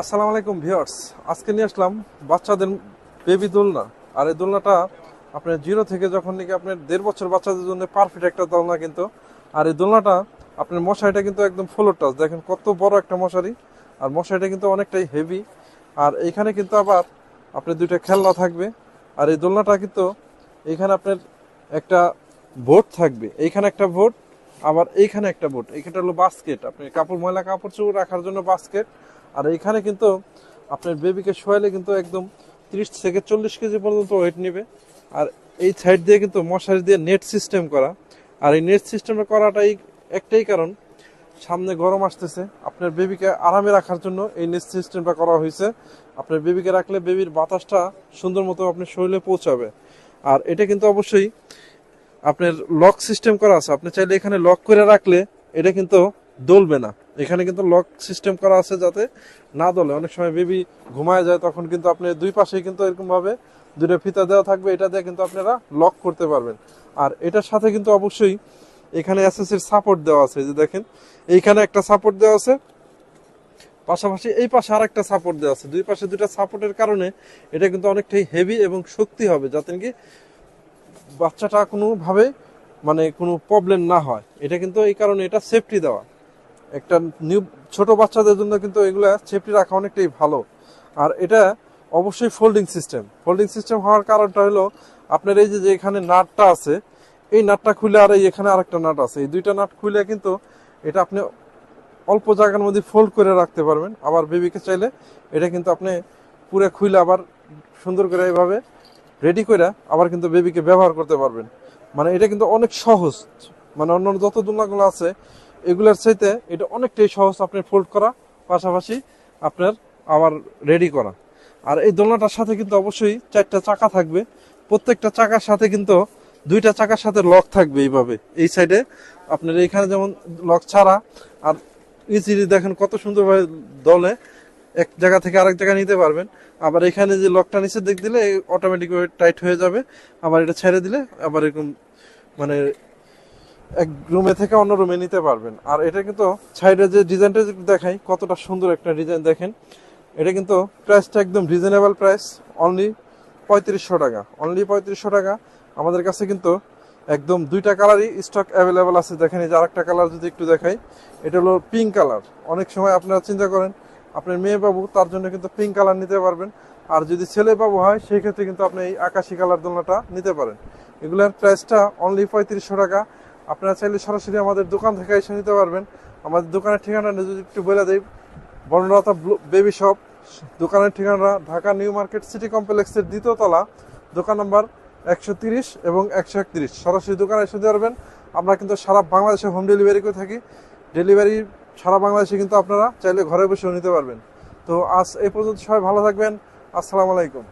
আসসালামু আলাইকুম ভিউয়ার্স। আজকে নিয়ে আসলাম বাচ্চাদের বেবি দোলনা। আর এই দোলনাটা আপনার জিরো থেকে যখন নাকি আপনার দেড় বছর বাচ্চাদের জন্য পারফেক্ট একটা দোলনা কিন্তু। আর এই দোলনাটা আপনার মশারিটা কিন্তু একদম ফ্লোর টাচ দেখেন কত বড় একটা মশারি। আর মশারিটা কিন্তু অনেকটাই হেভি আর এইখানে কিন্তু আবার আপনার দুইটা খেলনা থাকবে। আর এই দোলনাটা কিন্তু এইখানে আপনার একটা বোট থাকবে। এইখানে একটা বোট আবার এইখানে একটা বোট এইখানটা হলো বাস্কেট আপনি কাপড়, ময়লা কাপড় চোপড় রাখার জন্য বাস্কেট আর এইখানে কিন্তু আপনার বেবিকে শোয়ালে কিন্তু একদম তিরিশ থেকে চল্লিশ কেজি পর্যন্ত ওয়েট নেবে। আর এই সাইড দিয়ে কিন্তু মশারি দিয়ে নেট সিস্টেম করা। আর এই নেট সিস্টেমে করাটাই একটাই কারণ, সামনে গরম আসতেছে। আপনার বেবিকে আরামে রাখার জন্য এই নেট সিস্টেমটা করা হয়েছে। আপনার বেবিকে রাখলে বেবির বাতাসটা সুন্দর মতো আপনার শরীরে পৌঁছাবে। আর এটা কিন্তু অবশ্যই আপনার লক সিস্টেম করা আছে। আপনি চাইলে এখানে লক করে রাখলে এটা কিন্তু দলবে না। এখানে কিন্তু লক সিস্টেম করা আছে যাতে না দলে। অনেক সময় বেবি ঘুমায় যায়, তখন কিন্তু আপনি দুই পাশেই কিন্তু এরকম ভাবে দুটো ফিতা দেওয়া থাকবে। এটা দিয়ে কিন্তু আপনারা লক করতে পারবেন। আর এটার সাথে কিন্তু অবশ্যই এখানে এসএসএর সাপোর্ট দেওয়া আছে। যে দেখেন, এইখানে একটা সাপোর্ট দেওয়া আছে। পাশাপাশি এই পাশে আর একটা সাপোর্ট দেওয়া আছে। দুই পাশে দুটা সাপোর্টের কারণে এটা কিন্তু অনেকটাই হেভি এবং শক্তি হবে, যাতে নাকি বাচ্চাটা কোনোভাবে মানে কোনো প্রবলেম না হয়। এটা কিন্তু এই কারণে এটা সেফটি দেওয়া। একটা নিউ ছোট বাচ্চাদের জন্য কিন্তু এগুলো সেফটি রাখা অনেকটাই ভালো। আর এটা অবশ্যই ফোল্ডিং সিস্টেম ফোল্ডিং সিস্টেম হওয়ার কারণটা হলো, আপনার এই যে এখানে নাটটা আছে, এই নাটটা খুলে আর এই এখানে আরেকটা নাট আছে। এই দুইটা নাট খুলে কিন্তু এটা আপনি অল্প জায়গার মধ্যে ফোল্ড করে রাখতে পারবেন। আবার বেবিকে চাইলে এটা কিন্তু আপনি পুরো খুলে আবার সুন্দর করে এইভাবে রেডি করে আবার কিন্তু বেবিকে ব্যবহার করতে পারবেন। মানে এটা কিন্তু অনেক সহজ। মানে অন্যান্য যত দোলনাগুলো আছে এগুলোর চাইতে এটা অনেকটাই সহজ আপনি ফোল্ড করা, পাশাপাশি আপনার আবার রেডি করা। আর এই দোলনাটার সাথে কিন্তু অবশ্যই চারটা চাকা থাকবে। প্রত্যেকটা চাকার সাথে কিন্তু দুইটা চাকার সাথে লক থাকবে এইভাবে। এই সাইডে আপনার এইখানে যেমন লক ছাড়া, আর ইজিলি দেখেন কত সুন্দরভাবে দলে এক জায়গা থেকে আরেক জায়গায় নিতে পারবেন। আবার এখানে যে লকটা নিচে দিক দিলে অটোমেটিক টাইট হয়ে যাবে। আবার এটা ছেড়ে দিলে আবার এরকম মানে এক রুমে থেকে অন্য রুমে নিতে পারবেন। আর এটা কিন্তু সাইডে যে ডিজাইনটা দেখাই, কতটা সুন্দর একটা ডিজাইন দেখেন। এটা কিন্তু প্রাইসটা একদম রিজনেবল প্রাইস অনলি পঁয়ত্রিশশো টাকা। অনলি পঁয়ত্রিশশো টাকা। আমাদের কাছে কিন্তু একদম দুইটা কালারই স্টক অ্যাভেলেবেল আছে। দেখেন এই যে আরেকটা কালার যদি একটু দেখাই, এটা হলো পিঙ্ক কালার অনেক সময় আপনারা চিন্তা করেন, আপনার মেয়ে বাবু তার জন্য কিন্তু পিঙ্ক কালার নিতে পারবেন। আর যদি ছেলে বাবু হয়, সেই ক্ষেত্রে কিন্তু আপনি এই আকাশি কালার দোলনাটা নিতে পারেন। এগুলোর প্রাইসটা অনলি পঁয়ত্রিশশো টাকা। আপনারা চাইলে সরাসরি আমাদের দোকান থেকে এসে নিতে পারবেন। আমাদের দোকানের ঠিকানা যদি একটু বলে দিই, বনলতা বেবি শপ, দোকানের ঠিকানা ঢাকা নিউ মার্কেট সিটি কমপ্লেক্সের দ্বিতীয় তলা, দোকান নাম্বার একশো তিরিশ এবং একশো একত্রিশ। সরাসরি দোকানে এসে দিতে পারবেন। আমরা কিন্তু সারা বাংলাদেশে হোম ডেলিভারি করে থাকি। ডেলিভারি সারা বাংলাদেশে কিন্তু আপনারা চাইলে ঘরে বসেও নিতে পারবেন। তো আজ এই পর্যন্ত সবাই ভালো থাকবেন। আসসালামু আলাইকুম।